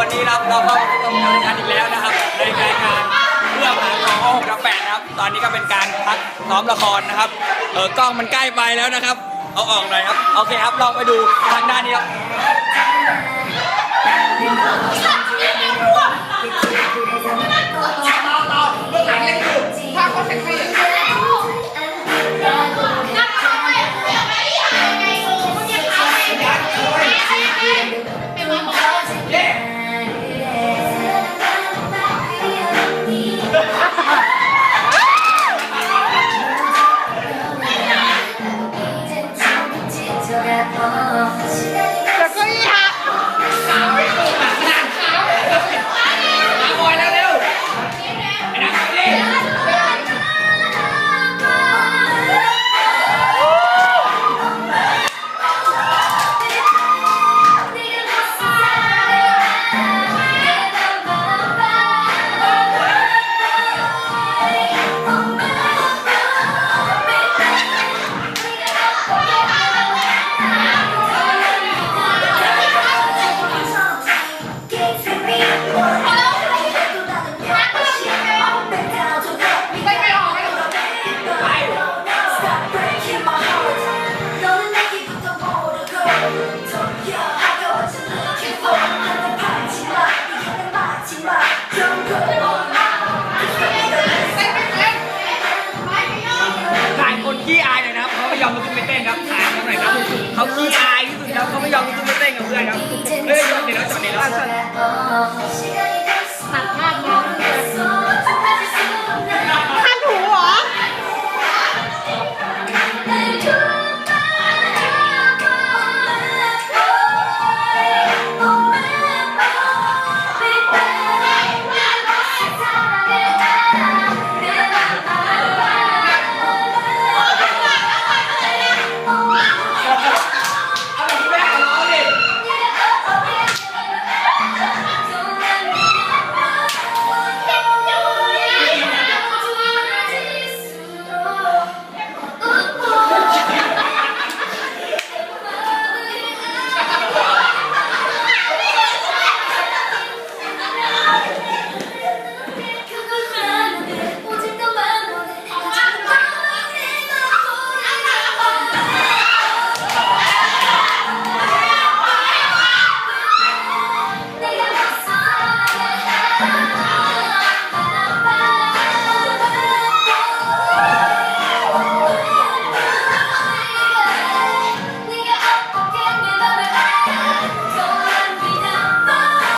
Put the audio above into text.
วันนี้นะครับเราก็มาพบกันอีกแล้วนะครับ ในรายการเรื่องหาของหกกับแปดนะครับ ตอนนี้ก็เป็นการพักซ้อมละครนะครับ เออกล้องมันใกล้ไปแล้วนะครับ เอาออกหน่อยครับ โอเคครับลองไปดูทางด้านนี้ครับ แต่ก็ Oh.